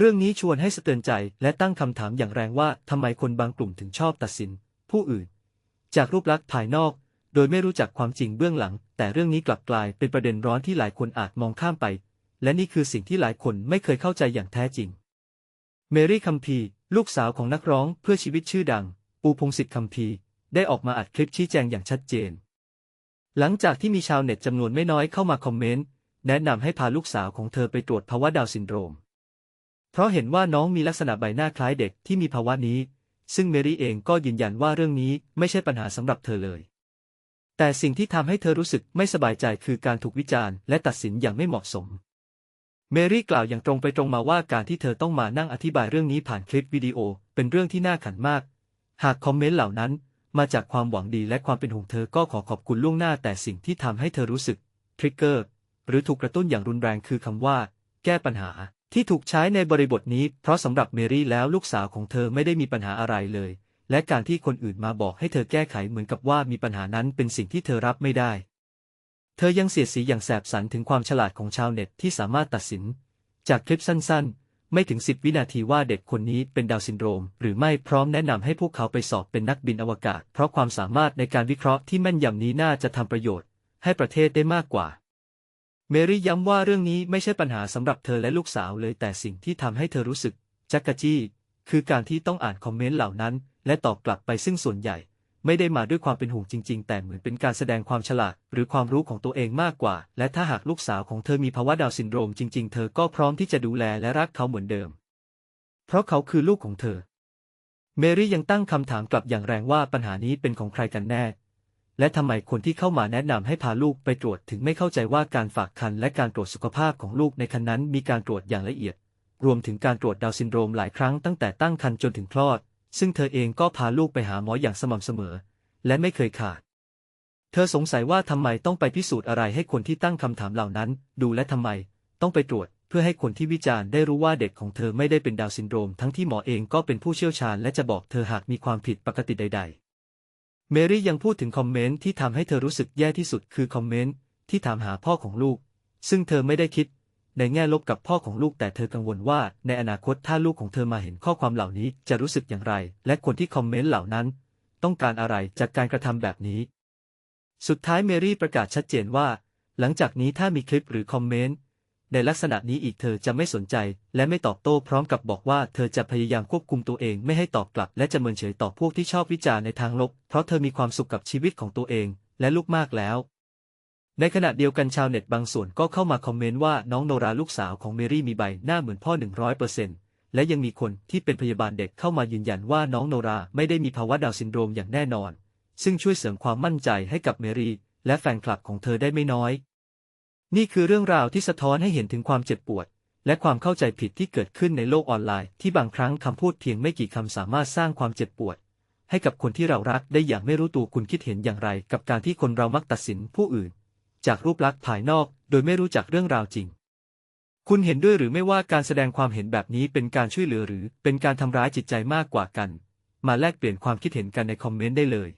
เรื่องนี้ชวนให้สะเตือนใจและตั้งคำถามอย่างแรงว่าทำไมคนบางกลุ่มถึงชอบตัดสิน ผู้อื่น จากรูปลักษณ์ภายนอก โดยไม่รู้จักความจริงเบื้องหลัง แต่เรื่องนี้กลับกลายเป็นประเด็นร้อนที่หลายคนอาจมองข้ามไป และนี่คือสิ่งที่หลายคนไม่เคยเข้าใจอย่างแท้จริง เมรี่คัมพีลูกสาวของนักร้องเพื่อชีวิตชื่อดัง ปูพงศิษฐ์คัมพีได้ออกมาอัดคลิปชี้แจงอย่างชัดเจน หลังจากที่มีชาวเน็ตจำนวนไม่น้อยเข้ามาคอมเมนต์แนะนำให้พาลูกสาวของเธอไปตรวจภาวะดาวซินโดรม เพราะเห็นว่าน้องมีลักษณะใบหน้าคล้ายเด็กที่มีภาวะนี้ ซึ่งเมรี่เองก็ยืนยันว่าเรื่องนี้ไม่ใช่ปัญหาสำหรับเธอเลย แต่สิ่งที่ทำให้เธอรู้สึกไม่สบายใจคือการถูกวิจารณ์และตัดสินอย่างไม่เหมาะสม เมรี่กล่าวอย่างตรงไปตรงมาว่าการที่เธอต้องมานั่งอธิบายเรื่องนี้ผ่านคลิปวิดีโอเป็นเรื่องที่น่าขันมาก หากคอมเมนต์เหล่านั้นมาจากความหวังดีและความเป็นห่วงเธอก็ขอขอบคุณล่วงหน้าแต่สิ่งที่ทำให้เธอรู้สึกทริกเกอร์หรือถูกกระตุ้นอย่างรุนแรงคือคำว่า แก้ปัญหา ที่ถูกใช้ในบริบทนี้ เพราะสำหรับเมรี่แล้วลูกสาวของเธอไม่ได้มีปัญหาอะไรเลย และการที่คนอื่นมาบอกให้เธอแก้ไขเหมือนกับว่ามีปัญหานั้นเป็นสิ่งที่เธอรับไม่ได้ เธอยังเสียดสีอย่างแสบสันถึงความฉลาดของชาวเน็ตที่สามารถตัดสิน จากคลิปสั้นๆ ไม่ถึง10วินาทีว่าเด็กคนนี้เป็นดาวซินโดรม หรือไม่พร้อมแนะนำให้พวกเขาไปสอบเป็นนักบินอวกาศ เพราะความสามารถในการวิเคราะห์ที่แม่นยำนี้น่าจะทำประโยชน์ ให้ประเทศได้มากกว่า เมรี่ย้ำว่าเรื่องนี้ไม่ใช่ปัญหาสำหรับเธอและลูกสาวเลยแต่สิ่งที่ทำให้เธอรู้สึกจักกะจี้ คือการที่ต้องอ่านคอมเมนต์เหล่านั้น และตอบกลับไปซึ่งส่วนใหญ่ ไม่ได้มาด้วยความเป็นห่วงจริง ๆ แต่เหมือนเป็นการแสดงความฉลาด หรือความรู้ของตัวเองมากกว่า และถ้าหากลูกสาวของเธอมีภาวะดาวซินโดรมจริง ๆ เธอก็พร้อมที่จะดูแลและรักเขาเหมือนเดิม เพราะเขาคือลูกของเธอ เมรี่ยังตั้งคำถามกลับอย่างแรงว่าปัญหานี้เป็นของใครกันแน่ และทำไมคนที่เข้ามาแนะนำให้พาลูกไปตรวจถึงไม่เข้าใจว่าการฝากคันและการตรวจสุขภาพของลูกในคันนั้นมีการตรวจอย่างละเอียด รวมถึงการตรวจดาวซินโดรมหลายครั้งตั้งแต่ตั้งครรภ์จนถึงคลอด ซึ่งเธอเองก็พาลูกไปหาหมออย่างสม่ำเสมอ และไม่เคยขาด เธอสงสัยว่าทำไมต้องไปพิสูจน์อะไรให้คนที่ตั้งคำถามเหล่านั้น ดูและทำไม ต้องไปตรวจเพื่อให้คนที่วิจารณ์ได้รู้ว่าเด็กของเธอไม่ได้เป็นดาวซินโดรม ทั้งที่หมอเองก็เป็นผู้เชี่ยวชาญและจะบอกเธอหากมีความผิดปกติใด ๆ เมรี่ยังพูดถึงคอมเมนต์ที่ทำให้เธอรู้สึกแย่ที่สุดคือคอมเมนต์ที่ถามหาพ่อของลูก ซึ่งเธอไม่ได้คิด ในแง่ลบกับพ่อของลูก แต่เธอกังวลว่าในอนาคตถ้าลูกของเธอมาเห็นข้อความเหล่านี้จะรู้สึกอย่างไร และคนที่คอมเมนต์เหล่านั้น ต้องการอะไรจากการกระทำแบบนี้ สุดท้ายเมรี่ประกาศชัดเจนว่า หลังจากนี้ถ้ามีคลิปหรือคอมเมนต์ ในลักษณะนี้อีกเธอจะไม่สนใจ และไม่ตอบโต้พร้อมกับบอกว่าเธอจะพยายามควบคุมตัวเองไม่ให้ตอบกลับ และจะเมินเฉยต่อพวกที่ชอบวิจารณ์ในทางลบ เพราะเธอมีความสุขกับชีวิตของตัวเอง และลูกมากแล้ว ในขณะเดียวกันชาวเน็ตบางส่วนก็เข้ามาคอมเมนต์ว่าน้องโนราลูกสาวของเมรี่มีใบหน้าเหมือนพ่อ 100%และยังมีคนที่เป็นพยาบาลเด็กเข้ามายืนยันว่าน้องโนราไม่ได้มีภาวะดาวซินโดรมอย่างแน่นอน ซึ่งช่วยเสริมความมั่นใจให้กับเมรี่และแฟนคลับของเธอได้ไม่น้อย นี่คือเรื่องราวที่สะท้อนให้เห็นถึงความเจ็บปวด และความเข้าใจผิดที่เกิดขึ้นในโลกออนไลน์ ที่บางครั้งคำพูดเพียงไม่กี่คำสามารถสร้างความเจ็บปวด ให้กับคนที่เรารักได้อย่างไม่รู้ตัวคุณคิดเห็นอย่างไร กับการที่คนเรามักตัดสินผู้อื่น จากรูปลักษณ์ภายนอก โดยไม่รู้จักเรื่องราวจริง คุณเห็นด้วยหรือไม่ว่าการแสดงความเห็นแบบนี้เป็นการช่วยเหลือหรือเป็นการทำร้ายจิตใจมากกว่ากัน มาแลกเปลี่ยนความคิดเห็นกันในคอมเมนต์ได้เลย